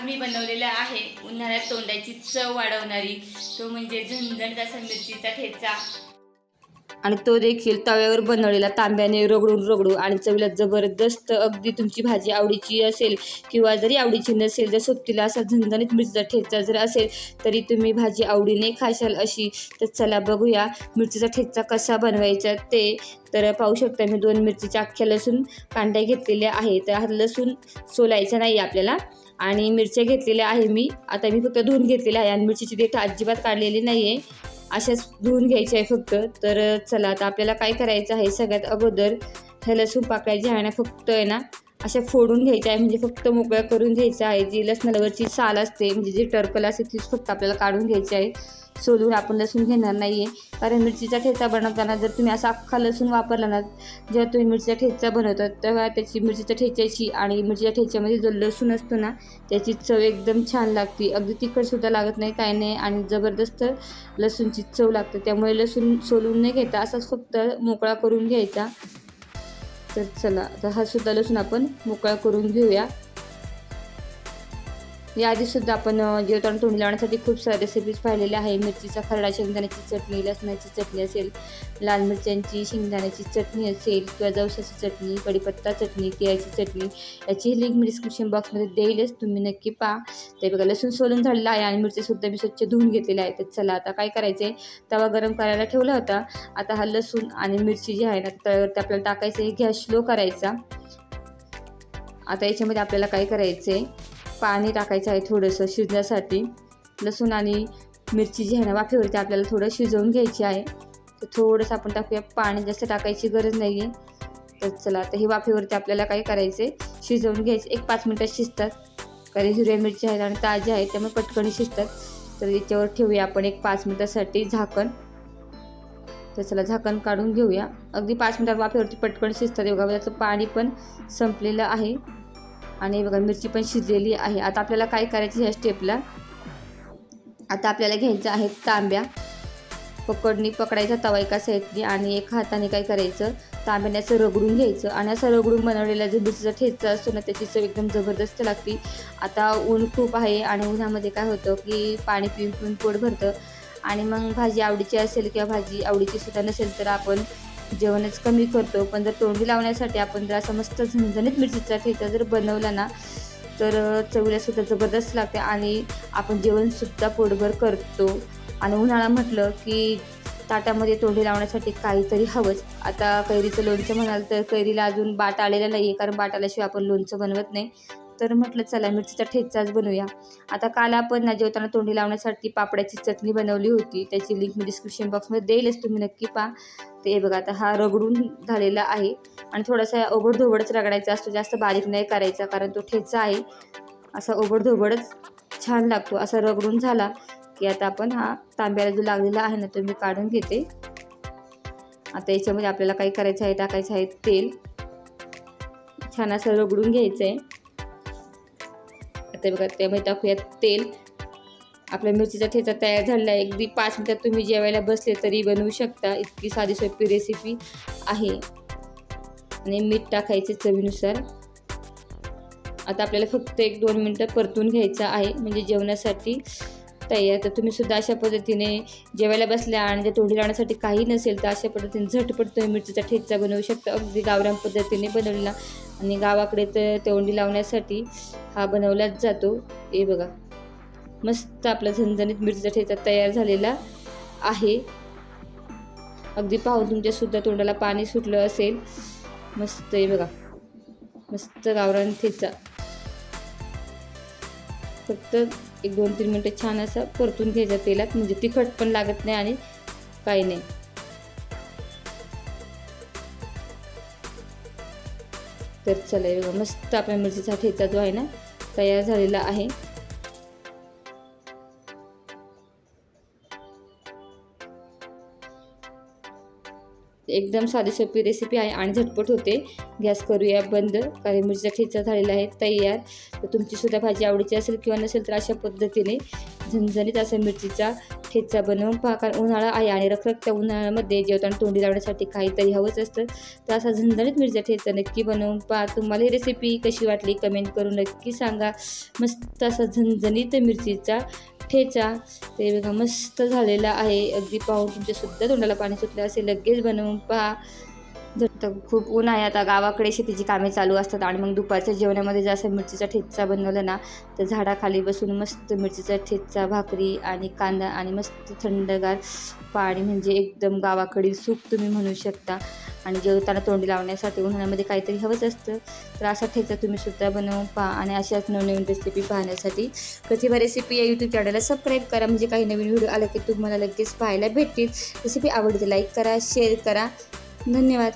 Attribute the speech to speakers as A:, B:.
A: आज मी बनवलेला आहे. उन्हाळ्यात तोंडाची चव वाढवणारी. तो म्हणजे झणझणीत असा मिरचीचा ठेचा.
B: आणि तो देखील तव्यावर बनवलेला तांब्याने रगडून रगडू आणि चवीला जबरदस्त अगदी तुमची भाजी आवडीची असेल किंवा जरी आवडीची नसेल जर सोबतीला असा झणझणीत मिरचीचा ठेचा जर असेल तरी तुम्ही भाजी आवडीने खाशाल अशी. तर चला बघूया मिरचीचा ठेचा कसा बनवायचा ते. तर पाहू शकता मी दोन मिरचीच्या अख्ख्या लसूण कांड्या घेतलेल्या आहे तर हा लसूण सोलायचा नाही आपल्याला. आणि मिरच्या घेतलेल्या आहे मी. आता मी फक्त धुवून घेतलेल्या आहे आणि मिरचीची देठ अजिबात काढलेली नाही आहे अशाच धुवून घ्यायचे आहे फक्त. तर चला आता आपल्याला काय करायचं आहे? सगळ्यात अगोदर ह्या लसूण पाकायची आहे ना फक्त आहे ना अशा फोडून घ्यायच्या आहे. म्हणजे फक्त मोकळ्या करून घ्यायच्या आहे. जी लसणावरची साल असते म्हणजे जी टर्कल असते तीच फक्त आपल्याला काढून घ्यायची आहे. सोलून आपण लसूण घेणार नाही आहे कारण मिरचीचा ठेचा बनवताना जर तुम्ही असा अख्खा लसूण वापरला ना जेव्हा तुम्ही मिरचीचा ठेचा बनवता तेव्हा त्याची मिरचीच्या ठेच्याची आणि मिरचीच्या ठेच्यामध्ये जो लसूण असतो ना त्याची चव एकदम छान लागते. अगदी तिखटसुद्धा लागत नाही काय नाही. आणि जबरदस्त लसूणची चव लागते. त्यामुळे लसूण सोलून न घेता असाच फक्त मोकळा करून घ्यायचा. तर चला आता हा सुद्धा लसूण आपण मोकळा करून घेऊया. याआधीसुद्धा आपण जेवताना तोंड लावण्यासाठी खूप सारे रेसिपीज पाहिलेल्या आहे मिरचीचा खरडा शेंगदाण्याची चटणी लसणाची चटणी असेल लाल मिरच्यांची शेंगदाण्याची चटणी असेल किंवा जवसाची चटणी कढीपत्ता चटणी तिळाची चटणी याची लिंक मी डिस्क्रिप्शन बॉक्समध्ये देईलच. तुम्ही नक्की पहा. ते बघा लसूण सोलून झालेलं आहे आणि मिरचीसुद्धा मी स्वच्छ धुवून घेतलेले आहे. तर चला आता काय करायचं आहे तवा गरम करायला ठेवला होता. आता हा लसूण आणि मिरची जी आहे ना तव्यावरती आपल्याला टाकायचं आहे गॅस स्लो करायचा. आता याच्यामध्ये आपल्याला काय करायचं आहे पाणी टाकायचं आहे थोडंसं शिजण्यासाठी. लसूण आणि मिरची जी आहे ना वाफेवरती आपल्याला थोडं शिजवून घ्यायची आहे. तर थोडंसं आपण टाकूया. पाणी जास्त टाकायची गरज नाही आहे तर चला आता हे वाफेवरती आपल्याला काय करायचं आहे शिजवून घ्यायचं. एक पाच मिनटात शिजतात. कारण हिरव्या मिरची आहेत आणि ताजी आहेत त्यामुळे पटकन शिजतात. तर याच्यावर ठेवूया आपण एक पाच मिनटासाठी झाकण. तर चला झाकण काढून घेऊया. अगदी पाच मिनटात वाफेवरती पटकन शिजतात. बघा त्याचं पाणी पण संपलेलं आहे. आणि बघा मिरची पण शिजलेली आहे. आता आपल्याला काय करायचं ह्या स्टेपला आता आपल्याला घ्यायचं आहे तांब्या. पकडणी पकडायचा तवा एका साईडनी आणि एका हाताने काय करायचं? तांब्याने असं रगडून घ्यायचं. आणि असं रगडून बनवलेला जो मिरचीचा ठेचा असतो ना त्याची चव एकदम जबरदस्त लागते. आता ऊन खूप आहे आणि उन्हामध्ये काय होतं की पाणी पिऊन पिऊन पोट भरतं. आणि मग भाजी आवडीची असेल किंवा भाजी आवडीची सुद्धा नसेल तर आपण जेवणच कमी करतो पण जर तोंडी लावण्यासाठी आपण जर असा मस्त झणझणीत मिरचीचा ठेचा जर बनवला ना तर चवीला सुद्धा जबरदस्त लागते आणि आपण जेवणसुद्धा पोटभर करतो. आणि उन्हाळा म्हटलं की ताटामध्ये तोंडी लावण्यासाठी काहीतरी हवंच. आता कैरीचं लोणचं म्हणाल तर कैरीला अजून बाट आलेलं नाही आहे कारण बाट आल्याशिवाय आपण लोणचं बनवत नाही. तर म्हटलं चला मिरचीचा ठेचाच बनवूया. आता काल आपण ना जेवताना तोंडी लावण्यासाठी पापड्याची चटणी बनवली होती. त्याची लिंक मी डिस्क्रिप्शन बॉक्समध्ये देईलच तुम्ही नक्की पहा. ते बघा आता हा रगडून झालेला आहे आणि थोडासा ओबडधोबडच रगडायचा असतो जास्त बारीक नाही करायचा कारण तो ठेचा आहे. असा ओबडधोबडच छान लागतो असा रगडून झाला की आता आपण हा तांब्याला जो लागलेला आहे ना तो मी काढून घेते. आता याच्यामध्ये आपल्याला काय करायचं आहे टाकायचं आहे तेल. छान असं रगडून घ्यायचं आहे आता बघा त्यामध्ये टाकूयात तेल. आपल्या मिरचीचा ठेचा तयार झालेला आहे. अगदी पाच मिनिटात तुम्ही जेवायला बसले तरी बनवू शकता. इतकी साधी सोपी रेसिपी आहे. आणि मीठ टाकायचे चवीनुसार. आता आपल्याला फक्त एक दोन मिनटं परतून घ्यायचं आहे. म्हणजे जेवणासाठी तयार तर तुम्ही सुद्धा अशा पद्धतीने जेवायला बसल्या आणि जर तोंडी लावण्यासाठी काही नसेल तर अशा पद्धतीने झटपट तुम्ही मिरचीचा ठेचा बनवू शकता. अगदी गावरान पद्धतीने बनवलेला आणि गावाकडे तर तोंडी लावण्यासाठी हा बनवलाच जातो. हे बघा. मस्त आपला झणझणीत मिरचीचा ठेचा तयार झालेला आहे. अगदी पाहून तुमच्या सुद्धा तोंडाला पाणी सुटलं असेल. मस्त आहे बघा. मस्त गावरान ठेचा. फक्त एक दोन तीन मिनटं छान असं परतून घ्यायचा तेलात म्हणजे तिखट पण लागत नाही आणि काही नाही. तर चला मस्त आपल्या मिरचीचा ठेचा जो आहे ना तयार झालेला आहे. एकदम साधी सोपी रेसिपी आहे आणि झटपट होते. गॅस करूया बंद. कारण मिरचीचा ठेचा झालेला आहे तयार. तर तुमचीसुद्धा भाजी आवडीची असेल किंवा नसेल तर अशा पद्धतीने झणझणीत असा मिरचीचा ठेचा बनवून पहा. कारण उन्हाळा आहे आणि रखरखत्या उन्हाळ्यामध्ये जेवताना तोंडी लावण्यासाठी काहीतरी हवंच असतं. तर असा झणझणीत मिरचा ठेचा नक्की बनवून पहा. तुम्हाला ही रेसिपी कशी वाटली? कमेंट करून नक्की सांगा. मस्त असा झणझणीत मिरचीचा ठेचा ते बघा मस्त झालेला आहे. अगदी पाहून म्हणजे तुमच्यासुद्धा तोंडाला पाणी सुटलं असेल. लगेच बनवून पहा. जर तर खूप ऊन आहे आता. गावाकडे शेतीची कामे चालू असतात आणि मग दुपारच्या जेवणामध्ये जर असं मिरचीचा ठेचा बनवलं ना तर झाडाखाली बसून मस्त मिरचीचा ठेचा भाकरी आणि कांदा आणि मस्त थंडगार पाणी म्हणजे एकदम गावाकडील सूप तुम्ही म्हणू शकता. आणि जेवताना तोंडी लावण्यासाठी उन्हाळ्यामध्ये काहीतरी हवंच असतं. तर असा ठेचा तुम्ही सुद्धा बनवून पहा आणि अशाच नवनवीन रेसिपी पाहण्यासाठी. प्रतिभा रेसिपी या यूट्यूब चॅनलला सबस्क्राईब करा. म्हणजे काही नवीन व्हिडिओ आला की तुम्हाला लगेच पाहायला भेटतील. रेसिपी आवडते लाईक करा शेअर करा. धन्यवाद.